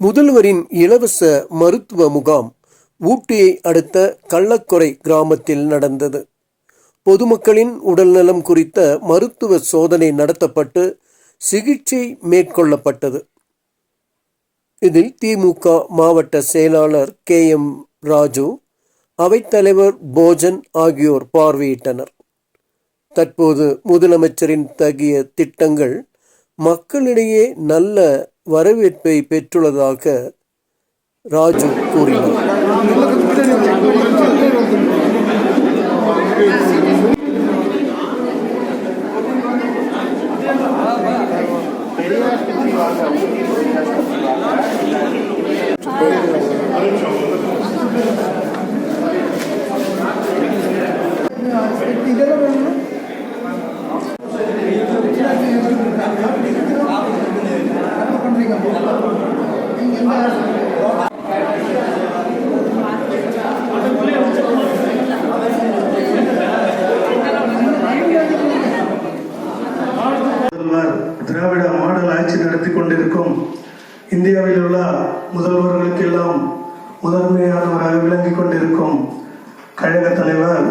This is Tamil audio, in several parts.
முதல்வரின் இலவச மருத்துவ முகாம் ஊட்டியை அடுத்த கள்ளக்குறை கிராமத்தில் நடந்தது. பொதுமக்களின் உடல்நலம் குறித்த மருத்துவ சோதனை நடத்தப்பட்டு சிகிச்சை மேற்கொள்ளப்பட்டது. இதில் திமுக மாவட்ட செயலாளர் கே எம் ராஜு அவைத்தலைவர் போஜன் ஆகியோர் பார்வையிட்டனர். தற்போது முதலமைச்சரின் தகிய திட்டங்கள் மக்களிடையே நல்ல வரவேற்பை பெற்றுள்ளதாக ராஜு கூறினார். முதல்வர் திராவிட மாடல் ஆட்சி நடத்தி கொண்டிருக்கும் இந்தியாவில் உள்ள முதல்வர்களுக்கெல்லாம் முதன்மையானவராக விளங்கிக் கொண்டிருக்கும் கழக தலைவர்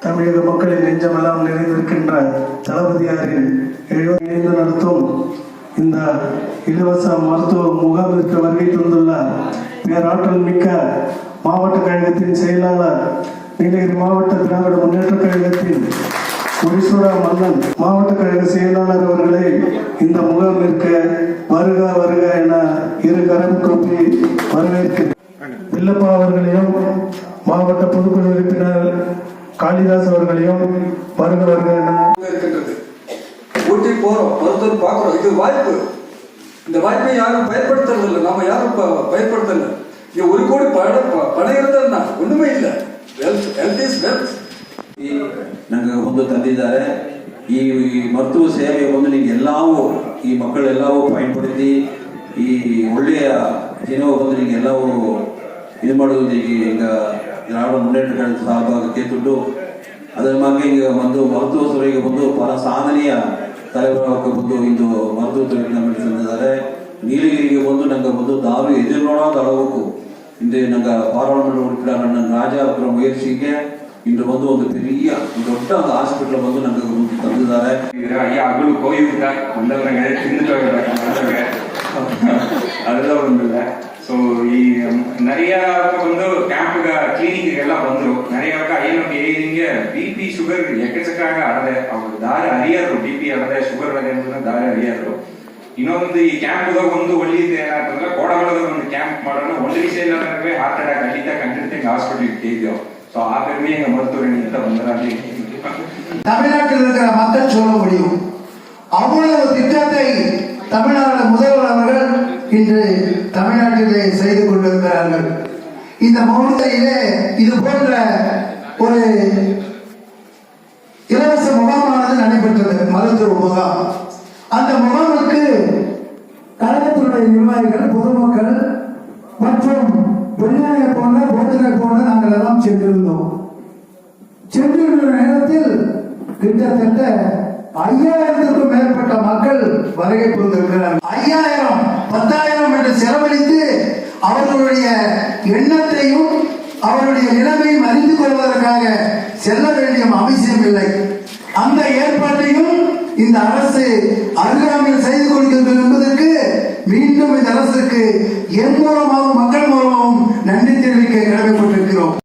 தமிழக மக்களின் நெஞ்சமெல்லாம் நிறைந்திருக்கின்ற தளபதியாரின் எழுபது இணைந்து நடத்தும் இந்த இலவச மருத்துவ முகாமிற்கு வருகை தந்துள்ள பேராற்றல் மிக்க மாவட்ட கழகத்தின் செயலாளர் நீலகிரி மாவட்ட திராவிட முன்னேற்ற கழகத்தின் முரீஸ்வரா மன்னன் மாவட்ட கழக செயலாளர் அவர்களே இந்த முகாம் இருக்க வருக வருக என இரு கரம் கூப்பி வரவேற்க வில்லப்பா அவர்களையும் மாவட்ட பொதுக்குழு உறுப்பினர் காளிதாஸ் அவர்களையும் வருக வருக என ஊட்டி போறோம். மருத்துவர் பார்க்குறோம் இது வாய்ப்பு. இந்த வாய்ப்பை யாரும் பயன்படுத்துறது இல்லை நாம யாரும் பயன்படுத்தல. இங்க ஒரு கோடி பணம் பணம் இருந்தா ஒண்ணுமே இல்லை. வெல்த் ஹெல்த் இஸ் வெல்த் ಬಂದು ತಂದಿದ್ದಾರೆ. ಈ ಮರ್ತು ಸೇವೆ ಬಂದು ನಿಮ್ಗೆ ಎಲ್ಲವೂ, ಈ ಮಕ್ಕಳೆಲ್ಲವೂ ಪಾಯಿಂಟ್ ಹೊಡಿತಿ ಈ ಒಳ್ಳೆಯ ಜೀವ ಬಂದು ನಿಮ್ಗೆ ಎಲ್ಲವೂ ಇದು ಮಾಡುವುದು ಈಗ ಈಗ ಗ್ರಾಮ ಮುನ್ನೇಟಗಳಲ್ಲಿ ಸಹಭಾಗಕ್ಕೆ ದುಡ್ಡು ಅದರ ಮಗೆ ಈಗ ಬಂದು ಮಹತ್ವ ಸುರಿಗೆ ಬಂದು ಪರ ಸಾಧನೆಯ ತಲೆಬರಕ್ಕೆ ಬಂದು ಇಂದು ಮಹತ್ವ ಸುರಿಗೆ ತಂದಿದ್ದಾರೆ. ನೀಲಗಿರಿಗೆ ಬಂದು ನಂಗೆ ಬಂದು ದಾರು ಎದುರು ನೋಡೋದು ಅಳಬೇಕು ಹಿಂದೆ ನಂಗೆ ಪಾರ್ವಣ ಉಂಟು ನನ್ನ ರಾಜ ಅಕ್ರಮ ಮುಯರ್ಸಿಗೆ இன்று வந்து ಒಂದು பெரிய ದೊಡ್ಡ ಒಂದು ಹಾಸ್ಪಿಟಲ್ ಬಂದು ನಂಗೆ ಒಂದು ತಂದಿದ್ದಾರೆ ಇದ್ರ ಈ ಹಗಲು ಕೋಯುತ್ತ ಬಂದವರಿಗೆ ತಿಂದು ಬಂದವರಿಗೆ ಅದೆಲ್ಲ ಒಂದಿಲ್ಲ ಸೊ ಈ நிறைய வந்து கேம்புக கிளினிக் எல்லாம் ಬಂದ್ರು நிறைய ಏನಕ್ಕೆ ಹಿಂಗೆ ಬಿ ಪಿ ಶುಗರ್ ಎಕ್ಕಚಕ್ಕಾಗ ಆಡದೆ ಅವ್ರು ದಾರಿ ಅರಿಯಾರು ಬಿ ಪಿ ಆಡದೆ ಶುಗರ್ ಅದೇ ದಾರಿ ಅರಿಯಾರು ಇನ್ನೊಂದು ಈ ಕ್ಯಾಂಪ್ದಾಗ ಒಂದು ಒಳ್ಳೆಯದು ಏನಾಗ್ತಂದ್ರೆ ಕೋಡಗಡದ ಒಂದು ಕ್ಯಾಂಪ್ ಮಾಡೋಣ ಒಂದು ವಿಷಯ ಇಲ್ಲಂದ್ರೆ ಹಾರ್ಟ್ ಅಟ್ಯಾಕ್ ಅಲ್ಲಿದ್ದ ಕಂಡಿರ್ತೀವಿ ಹಾಸ್ಪಿಟಲ್ ಇಟ್ಟಿದ್ದೇವೆ ஸோ ஆகவே எங்கள் மருத்துவ இணையத்தை தமிழ்நாட்டில் இருக்கிற மக்கள் சொல்ல முடியும். அவ்வளவு திட்டத்தை தமிழ்நாடு முதல்வர் அவர்கள் இன்று தமிழ்நாட்டிலே செய்து கொண்டிருக்கிறார்கள். இந்த மௌனத்தையிலே இது போன்ற ஒரு இலவச முகாமானது நடைபெற்றது மருத்துவ முகாம். அந்த முகாமுக்கு கழகத்தினுடைய நிர்வாகிகள் பொதுமக்கள் மற்றும் வெளிநாயக போன்ற சென்றிருந்தோம். சென்றிருந்த நேரத்தில் கிட்டத்தட்ட ஐயாயிரத்துக்கும் மேற்பட்ட மக்கள் வருகை புரிந்திருக்கிறார் ஐயாயிரம் பத்தாயிரம் என்று செலவழித்து அவர்களுடைய எண்ணத்தையும் அவருடைய நிலைமையும் அறிந்து கொள்வதற்காக செல்ல வேண்டிய அவசியம் இல்லை. அந்த ஏற்பாட்டையும் இந்த அரசு அருகாமையில் செய்து கொடுக்கின்றது என்பதற்கு மீண்டும் இந்த அரசுக்கு என் மூலமாக